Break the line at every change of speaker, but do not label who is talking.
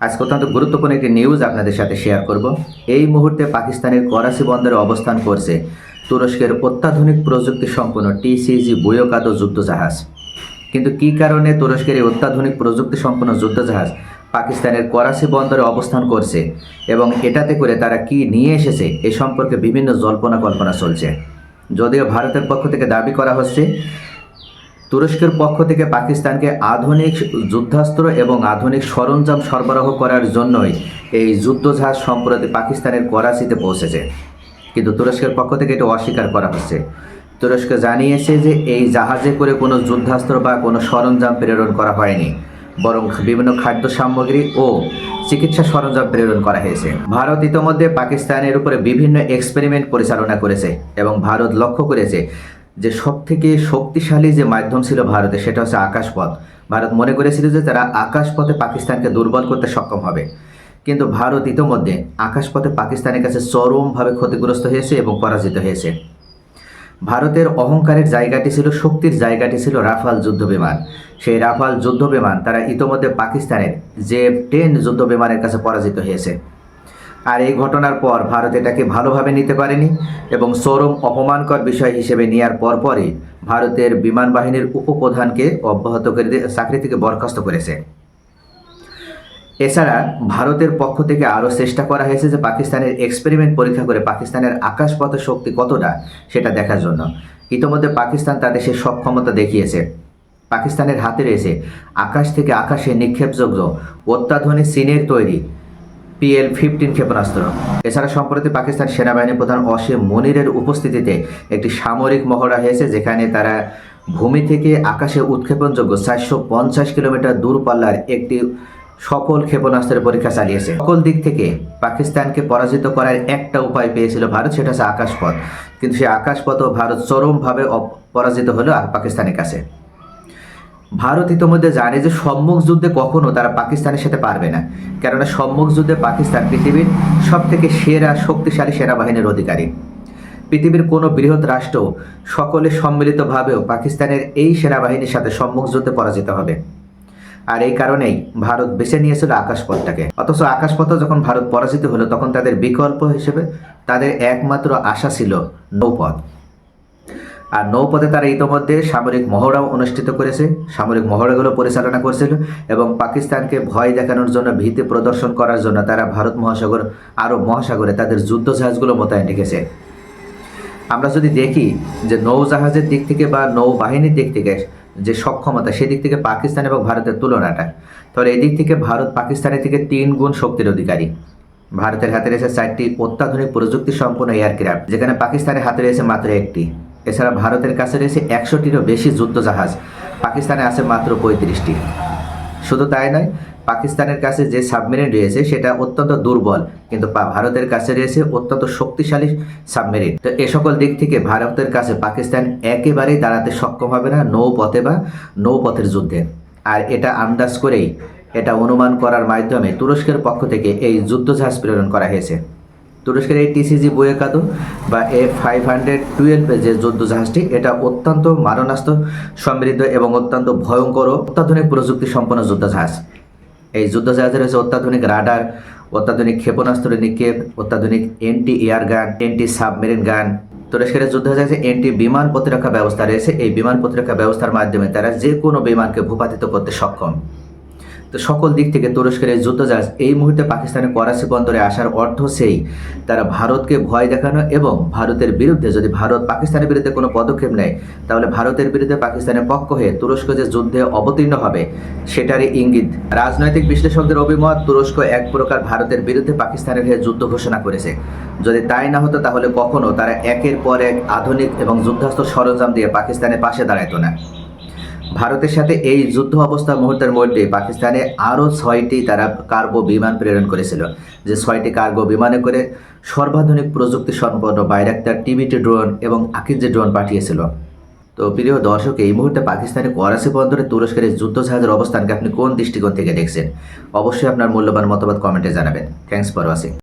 আজকে অত্যন্ত গুরুত্বপূর্ণ একটি নিউজ আপনাদের সাথে শেয়ার করব। এই মুহূর্তে পাকিস্তানের করাচি বন্দরে অবস্থান করছে তুরস্কের অত্যাধুনিক প্রযুক্তি সম্পন্ন টিসিজি বুয়োকাদো যুদ্ধজাহাজ কিন্তু কী কারণে তুরস্কের এই অত্যাধুনিক প্রযুক্তি সম্পন্ন যুদ্ধজাহাজ পাকিস্তানের করাচি বন্দরে অবস্থান করছে এবং এটাতে করে তারা কি নিয়ে এসেছে এ সম্পর্কে বিভিন্ন জল্পনা কল্পনা চলছে। যদিও ভারতের পক্ষ থেকে দাবি করা হচ্ছে তুরস্কের পক্ষ থেকে পাকিস্তানকে আধুনিক যুদ্ধাস্ত্র এবং আধুনিক সরঞ্জাম সরবরাহ করার জন্যই এই যুদ্ধজাহাজ সম্প্রতি পাকিস্তানের করাচিতে পৌঁছেছে। কিন্তু তুরস্কের পক্ষ থেকে এটা অস্বীকার করা হচ্ছে। তুরস্ক জানিয়েছে যে এই জাহাজে করে কোনো যুদ্ধাস্ত্র বা কোনো সরঞ্জাম প্রেরণ করা হয়নি, বরং বিভিন্ন খাদ্য সামগ্রী ও চিকিৎসা সরঞ্জাম প্রেরণ করা হয়েছে। ভারত ইতোমধ্যে পাকিস্তানের উপরে বিভিন্ন এক্সপেরিমেন্ট পরিচালনা করেছে এবং ভারত লক্ষ্য করেছে যে সব থেকে শক্তিশালী যে মাধ্যম ছিল ভারতে, সেটা হচ্ছে আকাশপথ। ভারত মনে করেছিল যে তারা আকাশপথে পাকিস্তানকে দুর্বল করতে সক্ষম হবে। কিন্তু ভারত ইতোমধ্যে আকাশপথে পাকিস্তানের কাছে চরমভাবে ক্ষতিগ্রস্ত হয়েছে এবং পরাজিত হয়েছে। ভারতের অহংকারের জায়গাটি ছিল, শক্তির জায়গাটি ছিল রাফাল যুদ্ধ বিমান। সেই রাফাল যুদ্ধ বিমান তারা ইতোমধ্যে পাকিস্তানের যে টেন যুদ্ধ বিমানের কাছে পরাজিত হয়েছে। আর এই ঘটনার পর ভারত এটাকে ভালোভাবে নিতে পারেনি এবং চরম অপমানকর বিষয় হিসেবে নেওয়ার পরপরই ভারতের বিমান বাহিনীর উপপ্রধানকে অব্যাহত করে চাকরি থেকে বরখাস্ত করেছে। এছাড়া ভারতের পক্ষ থেকে আরও চেষ্টা করা হয়েছে যে পাকিস্তানের এক্সপেরিমেন্ট পরীক্ষা করে পাকিস্তানের আকাশপথের শক্তি কতটা সেটা দেখার জন্য। ইতোমধ্যে পাকিস্তান তাদের সে সক্ষমতা দেখিয়েছে। পাকিস্তানের হাতে রয়েছে আকাশ থেকে আকাশে নিক্ষেপযোগ্য অত্যাধুনিক চীনের তৈরি পিএল ফিফটিন ক্ষেপণাস্ত্র। এছাড়া সম্প্রতি পাকিস্তান সেনাবাহিনী প্রধান অসীম মনিরের উপস্থিতিতে একটি সামরিক মহড়া হয়েছে, যেখানে তারা ভূমি থেকে আকাশে উৎক্ষেপণযোগ্য চারশো পঞ্চাশ কিলোমিটার দূরপাল্লার একটি সফল ক্ষেপণাস্ত্রের পরীক্ষা চালিয়েছে। সকল দিক থেকে পাকিস্তানকে পরাজিত করার একটা উপায় পেয়েছিল ভারত, সেটা হচ্ছে আকাশপথ। কিন্তু সেই আকাশপথও ভারত চরমভাবে পরাজিত হলো পাকিস্তানের কাছে। ভারত ইতোমধ্যে জানে যে সম্মুখ যুদ্ধে কখনো তারা পাকিস্তানের সাথে পারবে না। কেননা সম্মুখ যুদ্ধে পাকিস্তান পৃথিবীর সব থেকে সেরা, শক্তিশালী সেনাবাহিনীর অধিকারী। পৃথিবীর কোনো বৃহৎ রাষ্ট্র সকলে সম্মিলিতভাবেও পাকিস্তানের এই সেনাবাহিনীর সাথে সম্মুখ যুদ্ধে পরাজিত হবে। আর এই কারণেই ভারত বেছে নিয়েছিল আকাশপথটাকে। অথচ আকাশপথে যখন ভারত পরাজিত হলো, তখন তাদের বিকল্প হিসেবে তাদের একমাত্র আশা ছিল নৌপথ। আর নৌপথে তারা ইতোমধ্যে সামরিক মহড়াও অনুষ্ঠিত করেছে। সামরিক মহড়াগুলো পরিচালনা করছিল এবং পাকিস্তানকে ভয় দেখানোর জন্য, ভীতি প্রদর্শন করার জন্য তারা ভারত মহাসাগর আরব মহাসাগরে তাদের যুদ্ধজাহাজগুলো মোতায়েন রেখেছে। আমরা যদি দেখি যে নৌজাহাজের দিক থেকে বা নৌবাহিনীর দিক থেকে যে সক্ষমতা সেদিক থেকে পাকিস্তান এবং ভারতের তুলনাটা, তাহলে এদিক থেকে ভারত পাকিস্তানের থেকে তিন গুণ শক্তির অধিকারী। ভারতের হাতে রয়েছে চারটি অত্যাধুনিক প্রযুক্তি সম্পন্ন এয়ারক্রাফট, যেখানে পাকিস্তানের হাতে রয়েছে মাত্র একটি। এছাড়া ভারতের কাছে রয়েছে একশোটিরও বেশি যুদ্ধজাহাজ। পাকিস্তানে আছে মাত্র পঁয়ত্রিশটি। শুধু তাই নয়, পাকিস্তানের কাছে যে সাবমেরিন রয়েছে সেটা অত্যন্ত দুর্বল, কিন্তু ভারতের কাছে রয়েছে অত্যন্ত শক্তিশালী সাবমেরিন। তো এ সকল দিক থেকে ভারতের কাছে পাকিস্তান একেবারেই দাঁড়াতে সক্ষম হবে না নৌপথে বা নৌপথের যুদ্ধে। আর এটা আন্দাজ করেই, এটা অনুমান করার মাধ্যমে তুরস্কের পক্ষ থেকে এই যুদ্ধজাহাজ প্রেরণ করা হয়েছে। তুরস্কের এই টিসিজি বুয়েকাদো বা এ ফাইভ হান্ড্রেড টুয়েলভ যে যুদ্ধ জাহাজটি, এটা অত্যন্ত মারণাস্ত্র, সমৃদ্ধ এবং অত্যন্ত ভয়ঙ্কর অত্যাধুনিক প্রযুক্তি সম্পন্ন যুদ্ধজাহাজ এই যুদ্ধজাহাজে রয়েছে অত্যাধুনিক রাডার, অত্যাধুনিক ক্ষেপণাস্ত্র নিক্ষেপ, অত্যাধুনিক anti air gun anti submarine gun. তুরস্কের এই যুদ্ধজাহাজে এন্টি বিমান প্রতিরক্ষা ব্যবস্থা রয়েছে। এই বিমান প্রতিরক্ষা ব্যবস্থার মাধ্যমে তারা যে কোনো বিমানকে ভূপাতিত করতে সক্ষম। তো সকল দিক থেকে তুরস্কের এই যুদ্ধজাহাজ এই মুহূর্তে পাকিস্তানের করাচি বন্দরে আসার অর্থ সেই। তারা ভারতকে ভয় দেখানো এবং ভারতের বিরুদ্ধে যদি ভারত পাকিস্তানের বিরুদ্ধে কোনো পদক্ষেপ নেয়, তাহলে ভারতের বিরুদ্ধে পাকিস্তানের পক্ষ হয়ে তুরস্ক যে যুদ্ধে অবতীর্ণ হবে, সেটারই ইঙ্গিত। রাজনৈতিক বিশ্লেষকদের অভিমত, তুরস্ক এক প্রকার ভারতের বিরুদ্ধে পাকিস্তানের হয়ে যুদ্ধ ঘোষণা করেছে। যদি তাই না হতো, তাহলে কখনো তারা একের পর এক আধুনিক এবং যুদ্ধাস্ত্র সরঞ্জাম দিয়ে পাকিস্তানের পাশে দাঁড়াতো না। ভারতের সাথে এই যুদ্ধ অবস্থা মুহূর্তের মধ্যে পাকিস্তানে আরও ছয়টি তারা কার্গো বিমান প্রেরণ করেছিল, যে ছয়টি কার্গো বিমানে করে সর্বাধুনিক প্রযুক্তি সম্পন্ন বাইরাক্তার টিভিটি ড্রোন এবং আকিজে ড্রোন পাঠিয়েছিল। তো প্রিয় দর্শক, এই মুহূর্তে পাকিস্তানের করাচি বন্দরে তুরস্কের যুদ্ধ জাহাজের অবস্থানকে আপনি কোন দৃষ্টিকোণ থেকে দেখছেন? অবশ্যই আপনার মূল্যবান মতামত কমেন্টে জানাবেন। Thanks for watching